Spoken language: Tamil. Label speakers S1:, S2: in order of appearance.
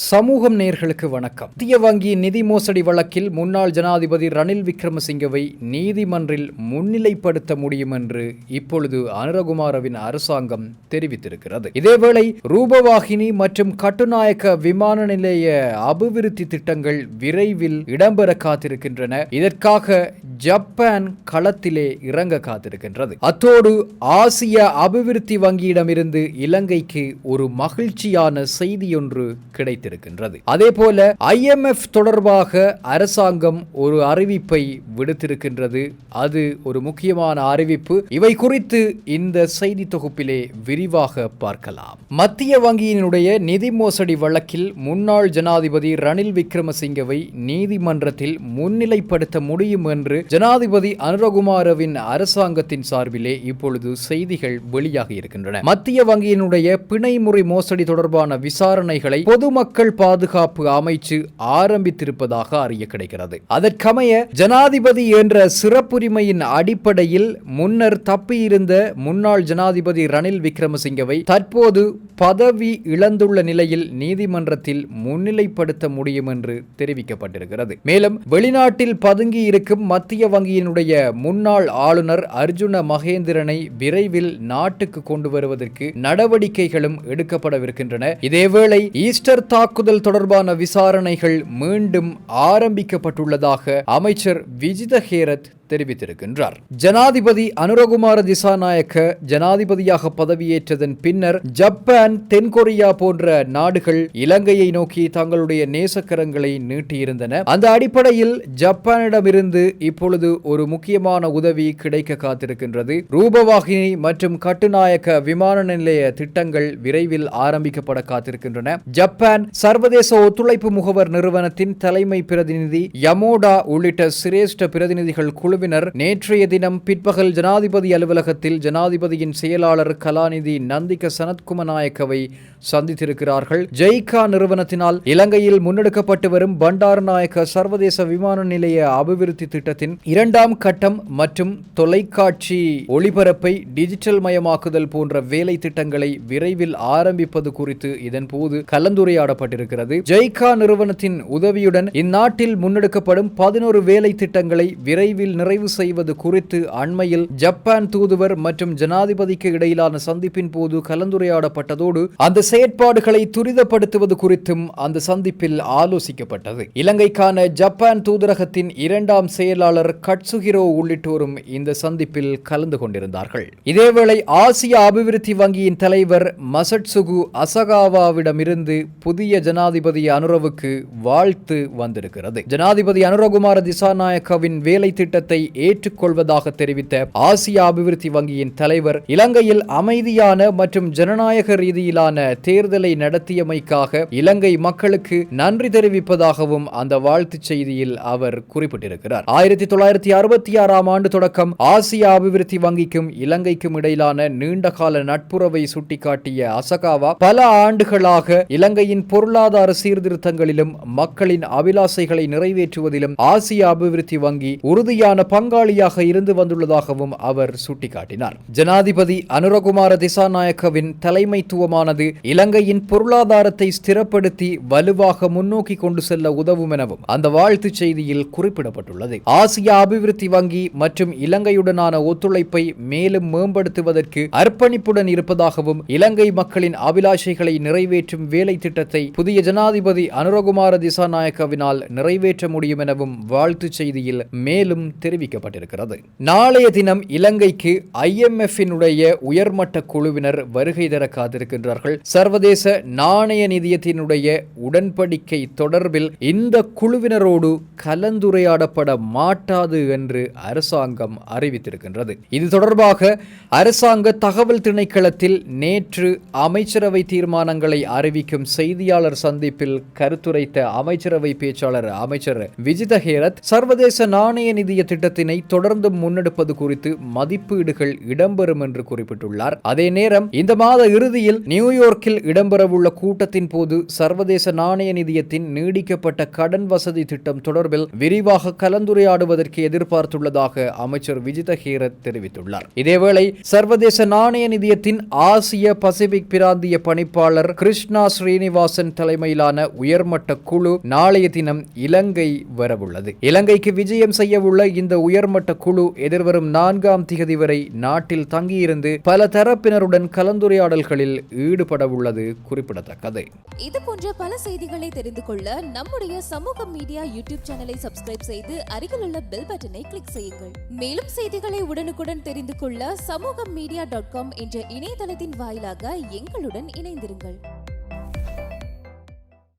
S1: சமூகம் நேர்களுக்கு வணக்கம். மத்திய வங்கி நிதி மோசடி வழக்கில் முன்னாள் ஜனாதிபதி ரணில் விக்ரமசிங்கவை நீதிமன்றில் முன்னிலைப்படுத்த முடியும் என்று இப்பொழுது அனுரகுமாரவின் அரசாங்கம் தெரிவித்திருக்கிறது. இதேவேளை ரூபவாகினி மற்றும் கட்டுநாயக்க விமான நிலைய அபிவிருத்தி திட்டங்கள் விரைவில் இடம்பெற காத்திருக்கின்றன. இதற்காக ஜப்பான் களத்திலே இறங்க காத்திருக்கின்றது. அத்தோடு ஆசிய அபிவிருத்தி வங்கியிடமிருந்து இலங்கைக்கு ஒரு மகிழ்ச்சியான செய்தியொன்று கிடைத்தது அதே போல ஐஎம்எஃப் தொடர்பாக அரசாங்கம் ஒரு அறிவிப்பை விடுத்திருக்கின்றது. அது ஒரு முக்கியமான அறிவிப்பு. இவை குறித்து இந்த செய்தி தொகுப்பிலே விரிவாக பார்க்கலாம். மத்திய வங்கியினுடைய நிதி மோசடி வழக்கில் முன்னாள் ஜனாதிபதி ரணில் விக்ரமசிங்கவை நீதிமன்றத்தில் முன்னிலைப்படுத்த முடியும் என்று ஜனாதிபதி அனுரகுமாரவின் அரசாங்கத்தின் சார்பிலே இப்பொழுது செய்திகள் வெளியாகி இருக்கின்றன. மத்திய வங்கியினுடைய பிணைமுறை மோசடி தொடர்பான விசாரணைகளை பொதுமக்கள் பாதுகாப்பு அமைச்சு ஆரம்பித்திருப்பதாக அறிய கிடைக்கிறது அதற்கமைய ஜனாதிபதி என்ற சிறப்புரிமையின் அடிப்படையில் முன்னர் தப்பியிருந்த முன்னாள் ஜனாதிபதி ரணில் விக்ரமசிங்கவை தற்போது பதவி இழந்துள்ள நிலையில் நீதிமன்றத்தில் முன்னிலைப்படுத்த முடியும் என்று தெரிவிக்கப்பட்டிருக்கிறது. மேலும் வெளிநாட்டில் பதுங்கி இருக்கும் மத்திய வங்கியினுடைய முன்னாள் ஆளுநர் அர்ஜுன மகேந்திரனை விரைவில் நாட்டுக்கு கொண்டு வருவதற்கு நடவடிக்கைகளும் எடுக்கப்படவிருக்கின்றன. இதேவேளை ஈஸ்டர் தாக்குதல் தொடர்பான விசாரணைகள் மீண்டும் ஆரம்பிக்கப்பட்டுள்ளதாக அமைச்சர் விஜித ஹேரத் தெரிவித்திருக்கின்றார். ஜனாதிபதி அனுரகுமார திசாநாயக்க ஜனாதிபதியாக பதவியேற்றதன் பின்னர் ஜப்பான் தென்கொரியா போன்ற நாடுகள் இலங்கையை நோக்கி தங்களுடைய நேசக்கரங்களை நீட்டியிருந்தன. அந்த அடிப்படையில் ஜப்பானிடமிருந்து இப்பொழுது ஒரு முக்கியமான உதவி கிடைக்க காத்திருக்கின்றது. ரூபவாகினி மற்றும் கட்டுநாயக்க விமான நிலைய திட்டங்கள் விரைவில் ஆரம்பிக்கப்பட காத்திருக்கின்றன. ஜப்பான் சர்வதேச ஒத்துழைப்பு முகவர் நிறுவனத்தின் தலைமை பிரதிநிதி யமோடா உள்ளிட்ட சிரேஷ்ட பிரதிநிதிகள் குழு குழுவினர் நேற்றைய தினம் பிற்பகல் ஜனாதிபதி அலுவலகத்தில் ஜனாதிபதியின் செயலாளர் கலாநிதி நந்திக சனத்குமநாயக்கவை சந்தித்திருக்கிறார்கள். ஜெய்கா நிறுவனத்தினால் இலங்கையில் முன்னெடுக்கப்பட்டு வரும் பண்டாரநாயக்க சர்வதேச விமான நிலைய அபிவிருத்தி திட்டத்தின் இரண்டாம் கட்டம் மற்றும் தொலைக்காட்சி ஒளிபரப்பை டிஜிட்டல் மயமாக்குதல் போன்ற வேலை திட்டங்களை விரைவில் ஆரம்பிப்பது குறித்து இதன் போது கலந்துரையாடப்பட்டிருக்கிறது. ஜெய்கா நிறுவனத்தின் உதவியுடன் இந்நாட்டில் முன்னெடுக்கப்படும் பதினோரு வேலை திட்டங்களை விரைவில் நிறைவு செய்வது குறித்து அண்மையில் ஜப்பான் தூதுவர் மற்றும் ஜனாதிபதிக்கு இடையிலான சந்திப்பின் போது கலந்துரையாடப்பட்டதோடு அந்த செயற்பாடுகளை துரிதப்படுத்துவது குறித்தும் அந்த சந்திப்பில் ஆலோசிக்கப்பட்டது. இலங்கைக்கான ஜப்பான் தூதரகத்தின் இரண்டாம் செயலாளர் கட்சுகிரோ உள்ளிட்டோரும் இந்த சந்திப்பில் கலந்து கொண்டிருந்தார்கள். இதேவேளை ஆசிய அபிவிருத்தி வங்கியின் தலைவர் மசட்சுகு அசகாவாவிடமிருந்து புதிய ஜனாதிபதி அனுரவுக்கு வாழ்த்து வந்திருக்கிறது. ஜனாதிபதி அனுரகுமார திசாநாயக்கவின் வேலை திட்டத்தை ஏற்றுக்கொள்வதாக தெரிவித்த ஆசிய அபிவிருத்தி வங்கியின் தலைவர் இலங்கையில் அமைதியான மற்றும் ஜனநாயக ரீதியிலான தேர்தலை நடத்தியமைக்காக இலங்கை மக்களுக்கு நன்றி தெரிவிப்பதாகவும் அந்த வாழ்த்துச் செய்தியில் அவர் குறிப்பிட்டிருக்கிறார். ஆயிரத்தி தொள்ளாயிரத்தி அறுபத்தி ஆறாம் ஆண்டு தொடக்கம் ஆசிய அபிவிருத்தி வங்கிக்கும் இலங்கைக்கும் இடையிலான நீண்டகால நட்புறவை சுட்டிக்காட்டிய அசகாவா பல ஆண்டுகளாக இலங்கையின் பொருளாதார சீர்திருத்தங்களிலும் மக்களின் அபிலாசைகளை நிறைவேற்றுவதிலும் ஆசிய அபிவிருத்தி வங்கி உறுதியான பங்காளியாக இருந்து வந்துள்ளதாகவும் அவர் சுட்டிக்காட்டினார். ஜனாதிபதி அனுரகுமார திசாநாயக்கவின் தலைமைத்துவமானது இலங்கையின் பொருளாதாரத்தை ஸ்திரப்படுத்தி வலுவாக முன்னோக்கி கொண்டு செல்ல உதவும் எனவும் அந்த வாழ்த்துச் செய்தியில் குறிப்பிடப்பட்டுள்ளது. ஆசிய அபிவிருத்தி வங்கி மற்றும் இலங்கையுடனான ஒத்துழைப்பை மேலும் மேம்படுத்துவதற்கு அர்ப்பணிப்புடன் இருப்பதாகவும் இலங்கை மக்களின் அபிலாஷைகளை நிறைவேற்றும் வேலை திட்டத்தை புதிய ஜனாதிபதி அனுரகுமார திசாநாயக்கவினால் நிறைவேற்ற முடியும் எனவும் வாழ்த்துச் செய்தியில் மேலும் தெரிவிக்கப்பட்டிருக்கிறது. நாளைய தினம் இலங்கைக்கு ஐஎம்எஃபினுடைய உயர்மட்ட குழுவினர் வருகை தர காத்திருக்கின்றார்கள். சர்வதேச நாணய நிதியத்தினுடைய உடன்படிக்கை தொடர்பில் இந்த குழுவினரோடு கலந்துரையாடப்பட மாட்டாது என்று அரசாங்கம் அறிவித்திருக்கின்றது. இது தொடர்பாக அரசாங்க தகவல் திணைக்களத்தில் நேற்று அமைச்சரவை தீர்மானங்களை அறிவிக்கும் செய்தியாளர் சந்திப்பில் கருத்துரைத்த அமைச்சரவை பேச்சாளர் அமைச்சர் விஜித ஹேரத் சர்வதேச நாணய நிதிய திட்ட திட்டத்தினை தொடர்ந்து முன்னெடுப்பது குறித்து மதிப்பீடுகள் இடம்பெறும் என்று குறிப்பிட்டுள்ளார். அதே நேரம் இந்த மாத இறுதியில் நியூயோர்க்கில் இடம்பெறவுள்ள கூட்டத்தின் போது சர்வதேச நாணய நிதியத்தின் நீடிக்கப்பட்ட கடன் வசதி திட்டம் தொடர்பில் விரிவாக கலந்துரையாடுவதற்கு எதிர்பார்த்துள்ளதாக அமைச்சர் விஜித ஹீரத் தெரிவித்துள்ளார். இதேவேளை சர்வதேச நாணய நிதியத்தின் ஆசிய பசிபிக் பிராந்திய பணிப்பாளர் கிருஷ்ணா ஸ்ரீனிவாசன் தலைமையிலான உயர்மட்ட குழு நாளைய தினம் இலங்கை வரவுள்ளது. இலங்கைக்கு விஜயம் செய்யவுள்ள இந்த இந்த உயர்மட்ட குழு எதிர்வரும் நான்காம் திகதி வரை நாட்டில் தங்கியிருந்து பல தரப்பினருடன் கலந்துரையாடல்களில் ஈடுபடவுள்ளது குறிப்பிடத்தக்கது.
S2: இது போன்ற பல செய்திகளை தெரிந்து கொள்ள நம்முடைய சமூக மீடியா யூடியூப் சேனலை சப்ஸ்கிரைப் செய்து அருகில் உள்ள பெல் பட்டனை கிளிக் செய்யுங்கள். மேலும் செய்திகளை உடனுக்குடன் தெரிந்து கொள்ள சமூக மீடியா டாட் காம் என்ற இணையதளத்தின் வாயிலாக எங்களுடன் இணைந்திருங்கள்.